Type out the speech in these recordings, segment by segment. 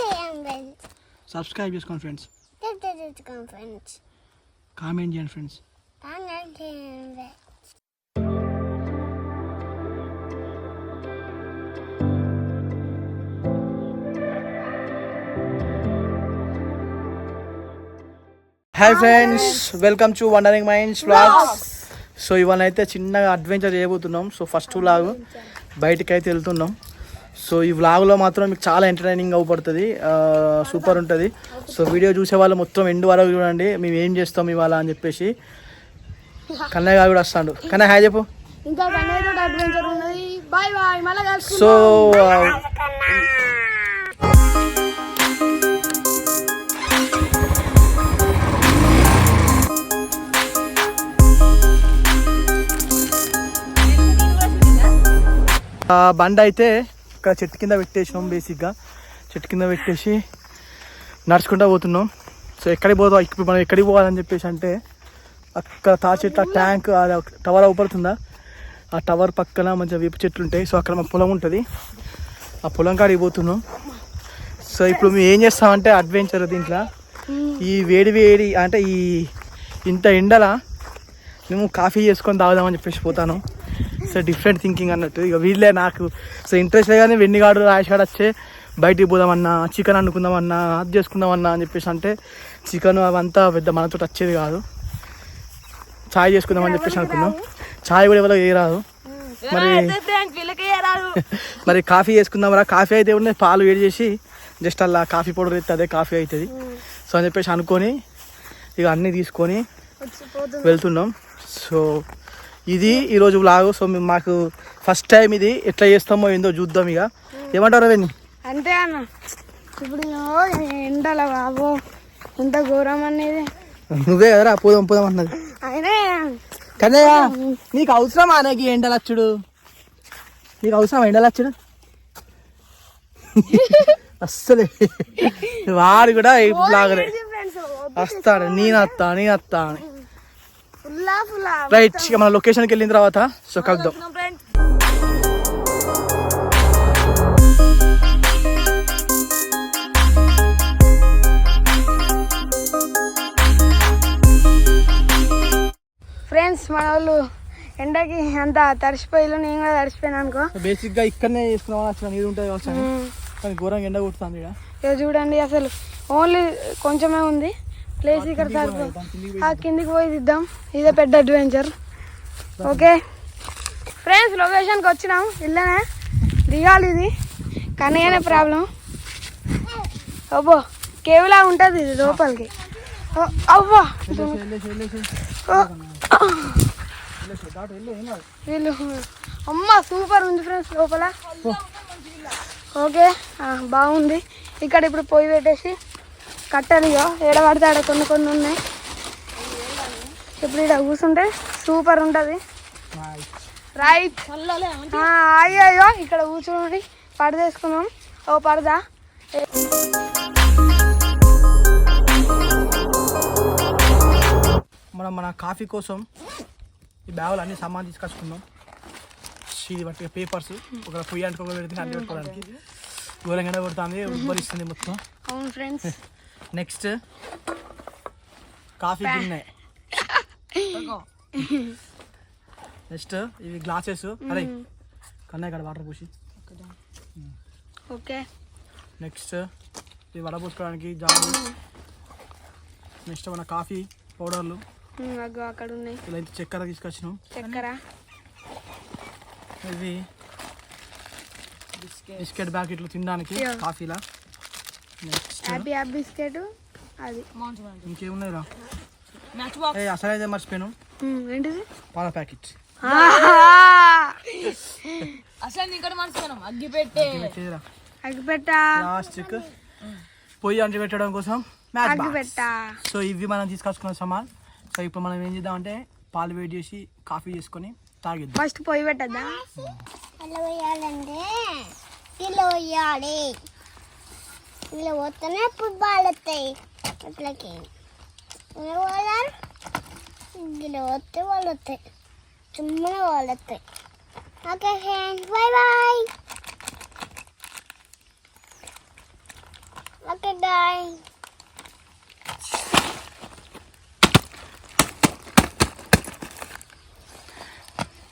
చేయండి సబ్స్క్రైబ్ చేసుకోండి ఫ్రెండ్స్ చేసుకోండి ఫ్రెండ్స్ కామెంట్ చేయండి ఫ్రెండ్స్ కామెంట్ చేయండి hi friends welcome to wandering minds vlogs so ఇవాళ అయితే చిన్నగా అడ్వెంచర్ చేయబోతున్నాం. సో ఫస్ట్ వ్లాగ్ బయటికి అయితే వెళ్తున్నాం. సో ఈ వ్లాగ్లో మాత్రం మీకు చాలా ఎంటర్టైనింగ్ అవ్వబడుతుంది. సూపర్ ఉంటుంది. సో వీడియో చూసే వాళ్ళు మొత్తం ఎండ్ వరకు చూడండి. మేము ఏం చేస్తాం ఇవాళ అని చెప్పేసి కన్నయ్య గారు కూడా వస్తాడు. కన్నయ్య హాయ్ చెప్పు. సో బండ అయితే ఇక్కడ చెట్టు కింద పెట్టేసినాం బేసిక్గా. చెట్టు కింద పెట్టేసి నడుచుకుంటూ పోతున్నాం. సో ఎక్కడికి పోదాం? ఇప్పుడు మనం ఎక్కడికి పోవాలని చెప్పేసి అంటే అక్కడ తా చెట్టు ఆ ట్యాంక్ అది ఒక టవర్ అవుపడుతుందా? ఆ టవర్ పక్కన మంచిగా వేప చెట్లు ఉంటాయి. సో అక్కడ మా పొలం ఉంటుంది. ఆ పొలం కాడికి పోతున్నాం. సో ఇప్పుడు మేము ఏం చేస్తామంటే అడ్వెంచర్ దీంట్లో. ఈ వేడి వేడి అంటే ఈ ఇంత ఎండల మేము కాఫీ చేసుకొని తాగుదామని చెప్పేసి పోతాను. సో డిఫరెంట్ థింకింగ్ అన్నట్టు. ఇక వీళ్ళే నాకు. సో ఇంట్రెస్ట్ కానీ వెన్నిగాడు రాయసాడు వచ్చే బయటికి పోదామన్నా చికెన్ వండుకుందామన్నా అది చేసుకుందామన్నా అని చెప్పేసి అంటే చికెన్ అవంతా పెద్ద మనతో వచ్చేది కాదు. చాయ్ చేసుకుందామని చెప్పేసి అనుకున్నాం. చాయ్ కూడా ఎవరో ఏ రాదు. మరి మరి కాఫీ చేసుకుందామరా కాఫీ అయితే ఉన్నాయి పాలు వేడి చేసి జస్ట్ అలా కాఫీ పౌడర్ అయితే అదే కాఫీ అవుతుంది. సో అని చెప్పేసి అనుకొని ఇక అన్నీ తీసుకొని వెళ్తున్నాం. సో ఇది ఈరోజు వ్లాగ్ సో మేము మాకు ఫస్ట్ టైం ఇది. ఎట్లా చేస్తామో ఏందో చూద్దాం ఇక. ఏమంటారు అవన్నీ? అంతే అన్న ఇప్పుడు ఎండల బాబు ఎంత ఘోరం అనేది నువ్వే కదరా పోదాం పోదాం అన్నది. కన్నయ్య నీకు అవసరమా నాకు ఎండలచ్చుడు? నీకు అవసరం ఎండలచ్చుడు? అస్సలే. వాడు కూడా లాగలే వస్తాడు. నేను వస్తా నేను వస్తా అని. రైట్ ఇక మన లొకేషన్కి వెళ్ళిన తర్వాత సో కలుద్దాం. ఫ్రెండ్స్ మన వాళ్ళు ఎండకి అంత తడిసిపోయిలు నేను కూడా తడిసిపోయాను అనుకో. బేసిక్గా ఇక్కడనే చేసుకున్నాం అసలు నీరు ఉంటుంది అని. కానీ ఘోరంగా ఎండ కొడుతుంది ఇక్కడ ఇక చూడండి అసలు ఓన్లీ కొంచెమే ఉంది. ప్లేస్ ఇక్కడ సరిపో ఆ కిందికి పోయి దిద్దాం. ఇదే పెద్ద అడ్వెంచర్. ఓకే? ఫ్రెండ్స్ లొకేషన్కి వచ్చినాం. ఇల్లనే. దిగాలి ఇది. కన్నయ్యనే ప్రాబ్లం. అబ్బో కేవలా ఉంటుంది ఇది లోపలికి. అవ్వా ఓ, వీళ్ళు. అమ్మ సూపర్ ఉంది ఫ్రెండ్స్ లోపల. ఓకే? బాగుంది. ఇక్కడ ఇప్పుడు పొయ్యి పెట్టేసి కట్టనిగా ఏడ పడితే ఆడ కొన్ని కొన్ని ఉన్నాయి. ఇప్పుడు ఇక్కడ కూర్చుంటే సూపర్ ఉంటుంది. రైట్ అయ్యో ఇక్కడ కూర్చోండి. పరద వేసుకుందాం ఓ పరద మనం మన కాఫీ కోసం ఈ బ్యాగులు అన్ని సామాన్ తీసుకొచ్చుకున్నాం ఇది బట్టి పేపర్స్. ఒక పొయ్యి అంటుకో పెడితే అన్ని పెట్టుకోవడానికి. ఘోరంగా ఎండ కొడుతుంది ఉబ్బరిస్తుంది మొత్తం. అవును ఫ్రెండ్స్ నెక్స్ట్ కాఫీ గిన్నె. నెక్స్ట్ ఇవి గ్లాసెస్ అరే కన్నయ్య ఇక్కడ వాటర్ పోసి. ఓకే నెక్స్ట్ ఇవి వడపోసుకోవడానికి జాలు నెక్స్ట్ మన కాఫీ పౌడర్లు అక్కడ ఉన్నాయి ఇలా చక్కెర తీసుకొచ్చినాం. చక్కెర? ఇది బిస్కెట్ ప్యాకెట్లు తినడానికి. కాఫీలా నెక్స్ట్ హ్యాపీ హ్యాపీ బిస్కెట్ అది. ఇంకేమున్నాయి రా ఏ అసలు అయితే మర్చిపోయాను. ఉమ్, ఏంటిది? పాల ప్యాకెట్ అసలు ఇక్కడ మనసుకున్నాం అగ్గి పెట్టే పొయ్యి అంటి పెట్టడం కోసం మ్యాచ్ బాక్స్. అగ్గిపెట్ట. సో ఇవి మనం తీసుకొచ్చుకున్న సామాన్. సో ఇప్పుడు మనం ఏం చేద్దామంటే పాలు వేడి చేసి కాఫీ చేసుకొని తాగిద్దాం. ఫస్ట్ పొయ్యి పెట్టద్దా? అలా వేయాలంటే ఇలా వేయాలి ఇలా పోతేనే ఇప్పుడు బాగుతాయి అట్లకి ఇలా పోయాలి ఇలా పోతే వాళ్ళు వస్తాయి చుమ్మన వాళ్ళు వస్తాయి okay friends bye bye bye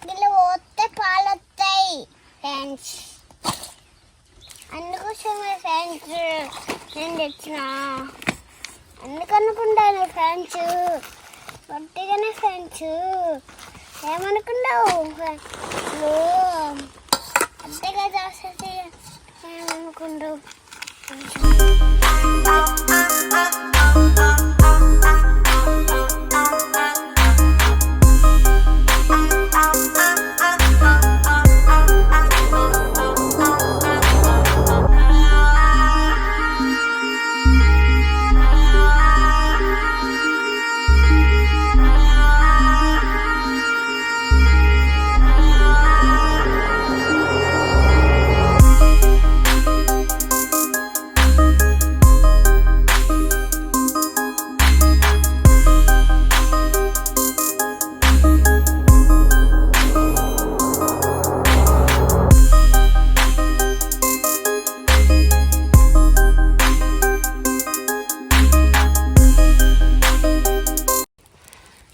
ఇలా పోతే పాలు వస్తాయి ఫ్రెండ్స్ నేను తెచ్చిన. అందుకనుకుంటాను ఫ్రెండ్స్. గట్టిగానే ఫ్రెండ్స్. ఏమనుకున్నావు? నువ్వు అంతేగా చేసేది ఏమనుకుంటావు?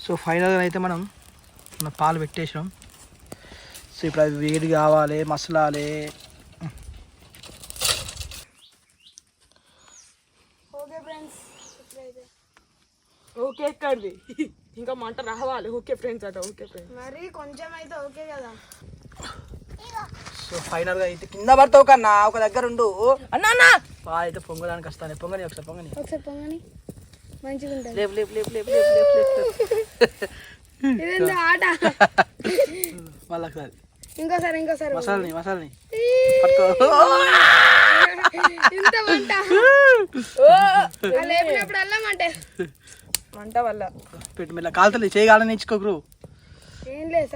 సో ఫైనల్గా అయితే మనం మన పాలు పెట్టేసినాం. సో ఇప్పుడు అవి వేడి కావాలి మసలాలి. ఓకే ఫ్రెండ్స్ ఇప్పుడైతే. ఓకే ఎక్కడిది ఇంకా మంట రావాలి. ఓకే ఫ్రెండ్స్ అట ఓకే ఫ్రెండ్స్. మరి కొంచెం అయితే ఓకే కదా. సో ఫైనల్గా అయితే కింద పడతావు కన్నా ఒక దగ్గర ఉండు. అన్నా అన్న. పాలు అయితే పొంగడానికి వస్తాను. పొంగని ఒకసారి పొంగని. ఒకసారి పొంగని. మంచిగా ఉంటుంది లేపు లేపు లేపు లేపు లేపు లేపు. ఆట? మళ్ళీ ఒకసారి ఇంకోసారి మసాలని మసాలని ఇంత వల్ల. పెట్టు మెల్ల కాలుతుంది చేయగాలని ఇచ్చుకోకరు ఏం లేదు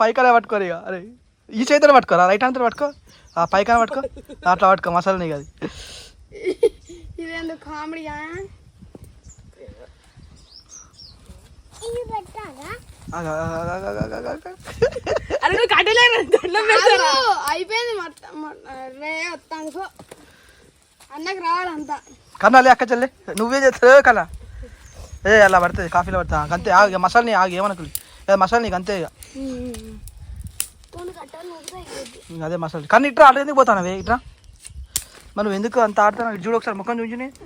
పైకానే పట్టుకోరు ఇక అరే. ఈ చేతిలో పట్టుకోరా రైట్ హ్యాండ్తో పట్టుకో. ఆ పైకానే పట్టుకో అట్లా పట్టుకో మసాలా నీకు అది ఇదేందుకు కామెడీగా ఇది పెట్టాలా ఆగు, ఆగు, ఆగు, ఆగు, ఆగు, ఆగు. అరే నువ్వు కట్టలేను దండం పెడతారా అయిపోయింది మొత్తం మొ- రే వస్తాను సో అన్నకు రావాలంతా కన్నా లే అక్క చెల్లి నువ్వే చేస్తావు కన్నా ఏ అలా పడుతుంది కాఫీలో పడుతుంది ఆగు, అంతే ఆగు ఇక మసాలా నీ ఆగు ఏమనుకో మసాలా నీకు అంతే ఇక కొన్ని కట్టాలి నువ్వు ఇంక అదే మసాలా కానీ ఇట్రా అటు ఎందుకు పోతాను ఇట్రా నువ్వు ఎందుకు అంత ఆడుతాను ఇటు చూడు ఒకసారి ముఖం చూసి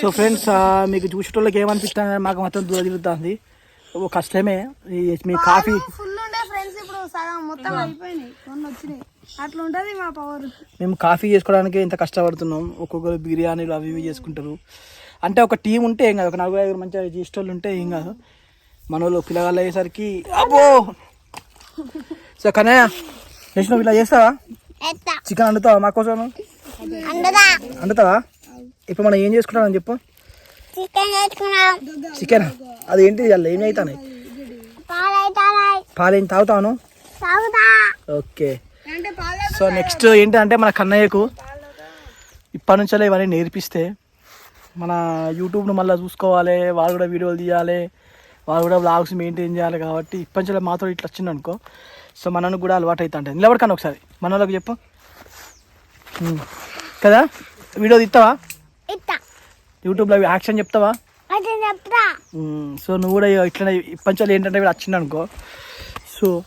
సో ఫ్రెండ్స్ మీకు చూసేటోళ్ళకి ఏమనిపిస్తుంది? మాకు మొత్తం దూరం తిరుగుతుంది. ఓ కష్టమే. మీ కాఫీ మేము కాఫీ చేసుకోవడానికి ఇంత కష్టపడుతున్నాం. ఒక్కొక్కరు బిర్యానీలు అవి ఇవి చేసుకుంటారు. అంటే ఒక టీం ఉంటే ఏం కాదు. ఒక నలుగురు ఐదుగురు మంచిగా చేసేటోళ్ళు ఉంటే ఏం కాదు. మన వాళ్ళు పిల్లగాళ్ళు అయ్యేసరికి అబ్బో! సో కన్నయ్య నెక్స్ట్ నువ్వు ఇలా చేస్తావా చికెన్ వండుతావా మా కోసం వండుతావా? ఇప్పుడు మనం ఏం చేసుకుంటామని చెప్పు. చికెన్ అది ఏంటి? అలా ఏమి పాలైతాయి పాలు తాగుతాను ఓకే. సో నెక్స్ట్ ఏంటంటే మన కన్నయ్యకు ఇప్పటి నుంచే ఇవన్నీ నేర్పిస్తే మన యూట్యూబ్ను మళ్ళీ చూసుకోవాలి వాళ్ళు కూడా వీడియోలు తీయాలి వాళ్ళు కూడా బ్లాగ్స్ మెయింటైన్ చేయాలి కాబట్టి ఇప్పటి నుంచే మాతో ఇట్లా వచ్చింది అనుకో. సో మనకు కూడా అలవాటు అవుతా నిలబడకాను ఒకసారి? మన వాళ్ళకి చెప్పు. కదా? వీడియో తీస్తావా యూట్యూబ్లో యాక్షన్ చెప్తావా? అది సో నువ్వు కూడా ఇట్లా ఇప్పటి నుంచి ఏంటంటే వీడు వచ్చింది అనుకో. సో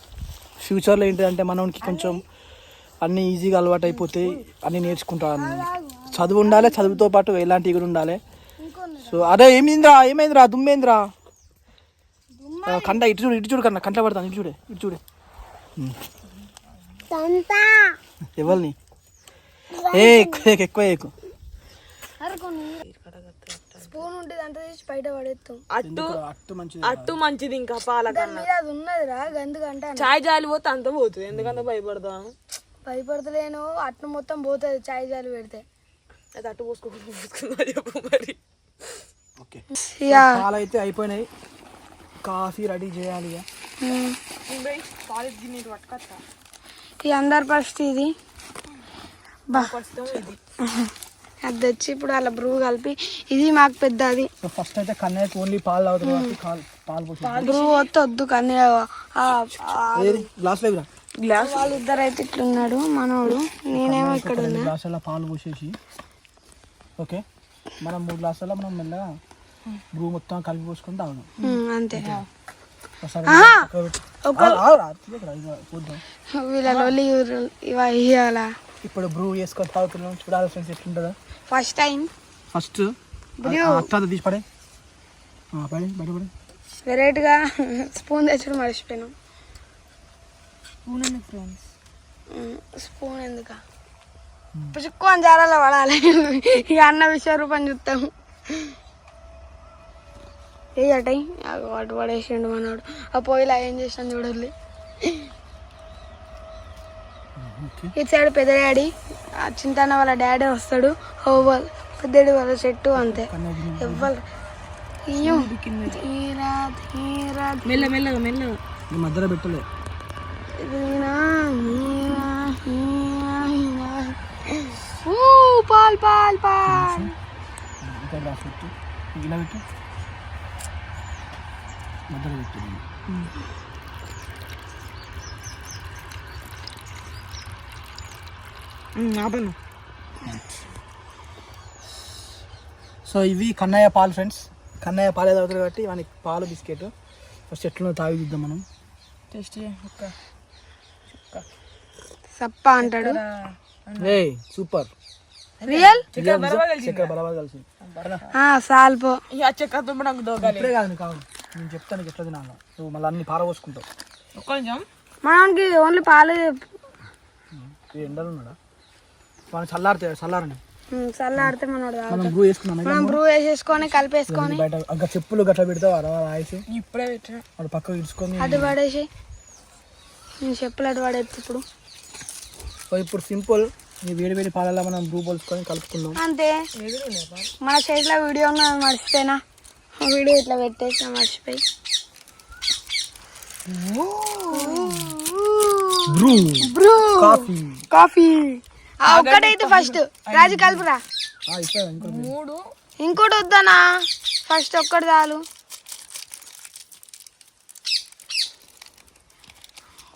ఫ్యూచర్లో ఏంటంటే మనకి కొంచెం అన్నీ ఈజీగా అలవాటు అయిపోతాయి అన్నీ నేర్చుకుంటాను చదువు ఉండాలి చదువుతో పాటు ఎలాంటివి కూడా ఉండాలి. సో అరే ఏమైందిరా? ఏమైందిరా? దుమ్మేందిరా? కంట ఇటు చూడు ఇటు చూడు కన్నా కంట పడతాను ఇటు చూడే ఇటు చూడే. ఎవరిని? ఏ ఎక్కువ ఎక్కువ, స్పూన్ ఉంటుంది అంత తీసి బయట పడేస్తాం అట్టు అట్టు మంచిది అట్టు మంచిది ఇంకా పాల మీద అది ఉన్నది రా గందుకంటే చాయ్ జాలి పోతే అంత పోతుంది. ఎందుకంత భయపడతాను భయపడతలేను అట్ను మొత్తం పోతుంది చాయ్ జాలు పెడితే. అది అట్టు పోసుకోకుండా పోసుకుందా చెప్పు మరి. ఓకే. పాలు అయితే అయిపోయినాయి. కాఫీ రెడీ చేయాలి ఇక. అందరి పరిస్థితి ఇది. అది తెచ్చి ఇప్పుడు అలా బ్రూ కలిపి ఇది మాకు పెద్ద అది ఫస్ట్ అయితే కన్నయ్యకి ఓన్లీ పాలు తాగుతుంది కాల్- పాలు పోసి బ్రూ వద్దు వద్దు కానీ గ్లాస్ లేవురా గ్లాస్ వాళ్ళిద్దరు అయితే ఇట్లున్నాడు మనోడు. నేనేమో ఇక్కడ ఉన్నా. గ్లాసుల పాలు పోసేసి. ఓకే. మనం మూడు గ్లాసుల మనం మెల్లగా బ్రూ మొత్తం కలిపి పోసుకొని తాగుదాం. అంతే. ఇప్పుడు బ్రూ వేసుకొని తాగుతున్నాం. చూడాలి ఫ్రెండ్స్ ఎట్లుంటుందో. First time first. అత్త తీసి పడే. ఆ, పడే బయట పడే. వెరైటీగా స్పూన్ తెచ్చడం మర్చిపోయాను. ఫ్రెండ్స్ ఉమ్, స్పూన్ ఎందుక? పుచ్చుక్కో అని జారాలో పడాలి. ఇక అన్న విషయ రూపం చూస్తాము ఏ అటై వాటి పడేసిండు మనోడు. ఆ పొయ్యిలా ఏం చేసాను చూడాలి ఇటు సైడ్ పెద్ద డాడీ ఆ చింతన్న వాళ్ళ డాడీ వస్తాడు. ఓవల్ పెద్దడి వాళ్ళ చెట్టు అంతే. ఎవ్వరు. మెల్ల మెల్లగా మధ్యలో పెట్టలే. పాల్ పాల్ పాల్. ఇలా పెట్టు. మధ్యలో పెట్టు ఆపను సో ఇవి కన్నయ్య పాలు ఫ్రెండ్స్. కన్నయ్య పాలే తాగుతారు కాబట్టి వానికి పాలు బిస్కెట్. ఫస్ట్ ఎట్లున్నో తాగి చూద్దాం మనం. టెస్ట్ ఒక్క. సప్ప అంటాడు. ఏ సూపర్. రియల్? చక్కెర బరాబర్ కలిసి ఆ సాల్పో. నాకు దోగాలి ఇప్పుడే కాదు కావాలి. నేను చెప్తాను ఎట్లా తినాలో. నువ్వు మళ్ళీ అన్ని పారబోసుకుంటావు. ఒక్క నిమిషం మనకి ఓన్లీ పాలు ఎండలు ఉన్నాడా? మనం చల్లారితే చల్లారని. చల్లారితే. మనం బ్రూ వేసుకున్నాం మనం బ్రూ వేసేసుకొని కలిపేసుకొని. బయట ఇంకా చెప్పులు గట్లా పెడతావు? అలా రాసి ఇప్పుడే పెట్టిన. వాడు పక్కకు ఇడుచుకొని అటు పడేసి. నేను చెప్పులు అటు పడేది ఇప్పుడు? సో ఇప్పుడు సింపుల్. ఈ వేడి వేడి పాలల్లో మనం బ్రూ పోల్చుకొని కలుపుకుందాం. అంతే. మన సైడ్లో వీడియో ఉన్నది మర్చిపోయినా. ఆ వీడియో ఇట్లా పెట్టేసిన మర్చిపోయి. బ్రూ. బ్రూ. కాఫీ. కాఫీ. ఆ ఒక్కటైతే ఫస్ట్. రాజు కలుపురా. మూడు. ఇంకోటి వద్దానా ఫస్ట్ ఒక్కటి చాలు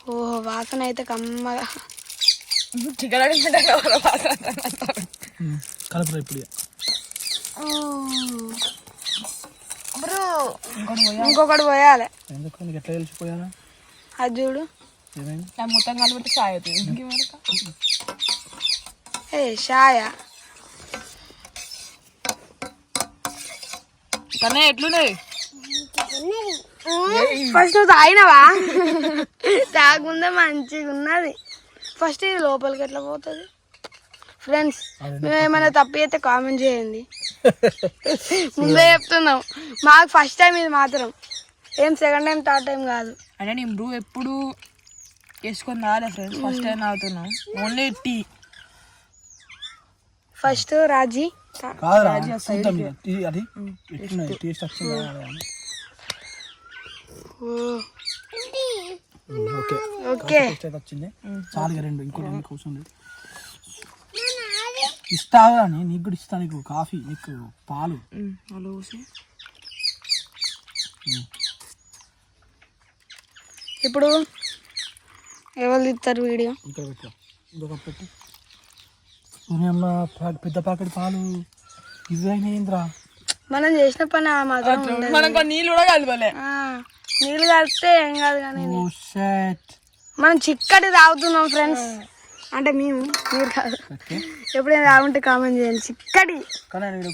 ఓహో వాసన అయితే కమ్మగా. చికెన్ కలుపురా ఇప్పుడు ఇక. బ్రూ ఇంకొకటి పోయాలి. ఎందుకు? ఎట్లా తెలిసిపోయానా అది చూడు. మొత్తం అవుతుంది. ఇంకేమరక ఏ షాయ కానీ ఎట్లున్నాయి? ఫస్ట్ నువ్వు తాగినవా? తాగుందా మంచిగా ఉన్నది. ఫస్ట్ ఇది లోపలికి ఎట్లా పోతుంది? ఫ్రెండ్స్ మేము ఏమైనా తప్పు అయితే కామెంట్ చేయండి. ముందే చెప్తున్నాం మాకు ఫస్ట్ టైం ఇది మాత్రం. ఏం సెకండ్ టైం థర్డ్ టైం కాదు. అంటే నేను బ్రూ ఎప్పుడు వేసుకొని రాలే ఫ్రెండ్స్ ఫస్ట్ టైం తాగుతున్నాం. ఓన్లీ టీ ఫస్ట్ రాజీ. కాదురా చూద్దాం ఇక. టీ అది ఎట్లున్నది? టేస్ట్ వచ్చిందా అని. ఓకే. ఓకే. టేస్ట్ అయితే వచ్చింది. చాలు ఇక రెండు ఇంకోటి రెండు కూర్చుంది. ఇస్తావా అని నీకు కూడా ఇస్తా నీకు కాఫీ నీకు పాలు. అలా ఇప్పుడు ఎవరు తీస్తారు వీడియో? ఇక్కడ పెట్టు. ఇంకొక పెట్టు. అమ్మ పెద్ద ప్యాకెట్ పాలు. మనం చేసిన పని ఆ మాత్రం ఉండదు. మనం నీళ్ళు కూడా కలపలే ఆ, నీళ్ళు కలిపితే ఏం కాదు కానీ ఓ షట్ మనం చిక్కటి తాగుతున్నాం ఫ్రెండ్స్ అంటే మేము మీరు కాదు. ఎప్పుడైనా తాగుంటే కామెంట్ చేయండి.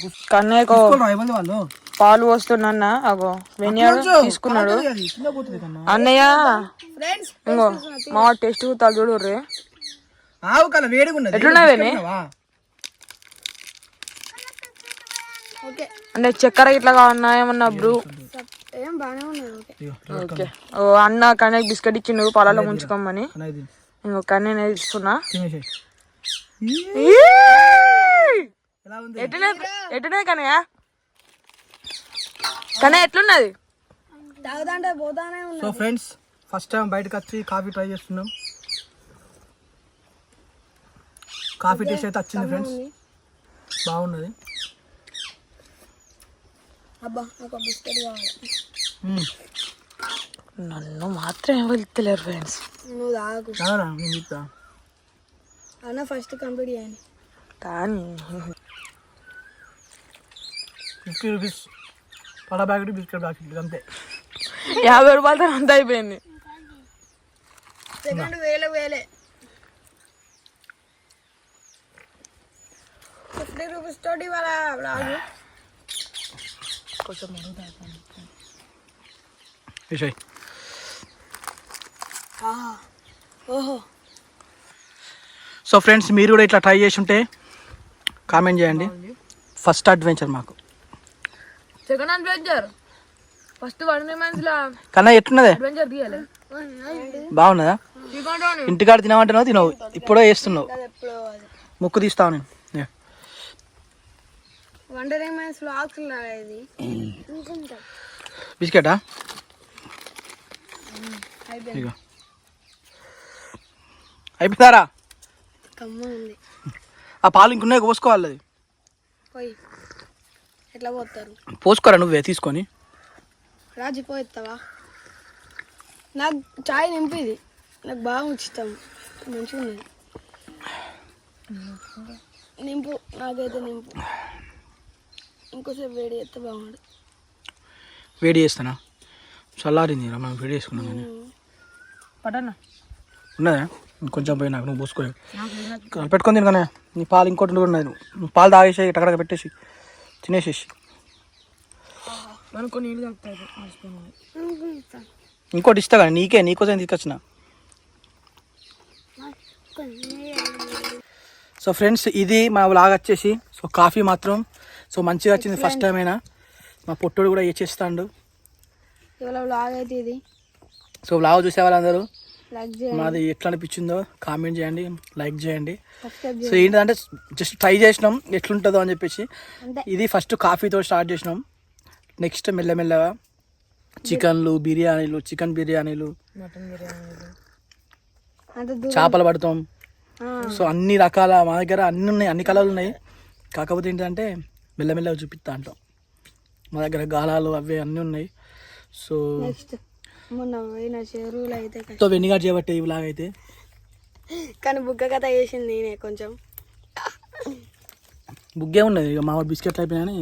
కూర్చో కన్నయ్యకు పాలు పోస్తున్నా అగో. వెనియాడు తీసుకున్నాడు. అన్నయ్య. ఫ్రెండ్స్ ఇంకో మా టెస్ట్ కూతాలు చూడు రే ఆవు కల అంటే చక్కెర ఇట్లా కావన్నా ఏమన్నా బ్రూ? ఓకే. అన్న కన్నయ్య బిస్కెట్ ఇచ్చిండు పాలలో ముంచుకోమని. కన్నా ఇది ఇంకో కన్నయ్య నేను ఇస్తున్నా ఎట్టునే ఎట్టునే కన్నయ్య ఎట్లున్నది? సో ఫ్రెండ్స్ ఫస్ట్ టైం బయటకు వచ్చి కాఫీ ట్రై చేస్తున్నాం. కాఫీ టేస్ట్ అయితే వచ్చింది ఫ్రెండ్స్ బాగున్నది. అబ్బా నాకు బిస్కెట్ కావాలి. నన్ను మాత్రం వెళ్తలేరు ఫ్రెండ్స్ నువ్వు తాగు చాలరా నేను చెప్తా అన్న ఫస్ట్ కంప్లీట్ చేయండి కానీ ఫిఫ్టీ రూపీస్ పడ ప్యాకెట్ బిస్కెట్ ప్యాకెట్ అంతే యాభై రూపాయలతో అంత అయిపోయింది సెకండ్ వేలే వేలే ఫిఫ్టీ రూపీస్ తోటి వాళ్ళ రాదు కొంచెం విషయ్ ఓహో. సో ఫ్రెండ్స్ మీరు కూడా ఇట్లా ట్రై చేసి ఉంటే కామెంట్ చేయండి. ఫస్ట్ అడ్వెంచర్ మాకు. సెకండ్ అడ్వెంచర్ ఫస్ట్ కన్నా ఎట్లున్నదే? తీయాలి. బాగున్నదా? ఇంటికాడ తినమంటున్నావు తినవు. ఇప్పుడే వేస్తున్నావు ముక్కు తీస్తావు నేను. బిస్కెటా? ఇగో. అయిపోతారా? కమ్మ ఉంది. ఆ పాలు ఇంకున్నాయి పోసుకోవాలి అది. పోయి. ఎట్లా పోతారు? పోసుకోరా నువ్వే తీసుకొని. రాజు పోయిస్తావా నాకు చాయ్ నింపిది. నాకు బాగా ఇష్టం మంచిగా ఉన్నది నింపు నాకైతే నింపు. ఇంకోసేపు వేడి చేస్తే బాగుండు. వేడి చేస్తానా? చల్లారింది రా మనం వేడి చేసుకున్నాం కానీ. పటన్నా ఉన్నదా? ఇంకొంచెం పోయి నాకు నువ్వు పోసుకో పెట్టుకొని తినగానే నీ పాలు ఇంకోటి కూడా ఉన్నది నువ్వు పాలు తాగేసి టక్కడ పెట్టేసి తినేసేసి. ఇంకోటి ఇస్తా కానీ నీకే నీకోసం తీసుకొచ్చిన? సో ఫ్రెండ్స్ ఇది మా వ్లాగ్ వచ్చేసి సో కాఫీ మాత్రం. సో మంచిగా వచ్చింది ఫస్ట్ టైం అయినా. మా పొట్టుడు కూడా ఏ చేస్తాడు సో వ్లాగ్ చూసే వాళ్ళందరూ. మాది ఎట్లా అనిపించిందో కామెంట్ చేయండి లైక్ చేయండి. సబ్స్క్రైబ్ సో ఏంటంటే జస్ట్ ట్రై చేసినాం ఎట్లుంటుందో అని చెప్పేసి. ఇది ఫస్ట్ కాఫీతో స్టార్ట్ చేసినాం. నెక్స్ట్ మెల్లమెల్లగా చికెన్లు బిర్యానీలు చికెన్ బిర్యానీలు. మటన్ బిర్యానీ అంత దూరం. చేపలు పడతాం. ఆ, సో అన్ని రకాల మా దగ్గర అన్ని ఉన్నాయి అన్ని కలర్లు ఉన్నాయి. కాకపోతే ఏంటంటే మెల్లమెల్లగా చూపిస్తా అంటాం. మా దగ్గర గాలాలు అవి అన్నీ ఉన్నాయి. సో నెక్స్ట్ మొన్న పోయిన చెరువులు అయితే కష్టం. తో వెనిగాడు చేయబట్టే ఇలాగైతే అయితే. కానీ బుగ్గ కథ చేసింది నేనే కొంచెం. బుగ్గే ఉన్నది ఇక మా బిస్కెట్లు అయిపోయినాయని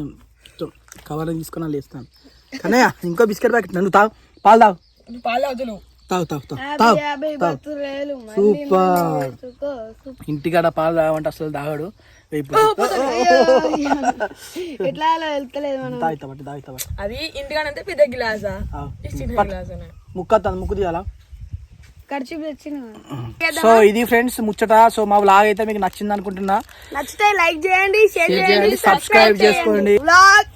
కవర్లో తీసుకొని వాళ్ళు వేస్తాను కానీ ఇంకో బిస్కెట్ ప్యాకెట్ నన్ను తాగు. పాలు తాగు. పాలు యాభై తాగు యాభై తాగు. బర్త్డేలు సూపర్. ఇంటికాడ పాలు తాగమంటే అసలు తాగాడు. వెయ్యి ఎట్లా అలా వెళ్తలేదు మనం? తాగుతా బట్టి తాగుతా బట్టి. అది ఇంటికాడంటే పెద్ద గ్లాసా? చిన్న గ్లాస్ అనే ముక్క తీయాలా ఖర్చు సో ఇది ఫ్రెండ్స్ ముచ్చట. సో మా వ్లాగ్ అయితే మీకు నచ్చింది అనుకుంటున్నా. నచ్చితే లైక్ చేయండి షేర్ చేయండి subscribe చేసుకోండి. వ్లాగ్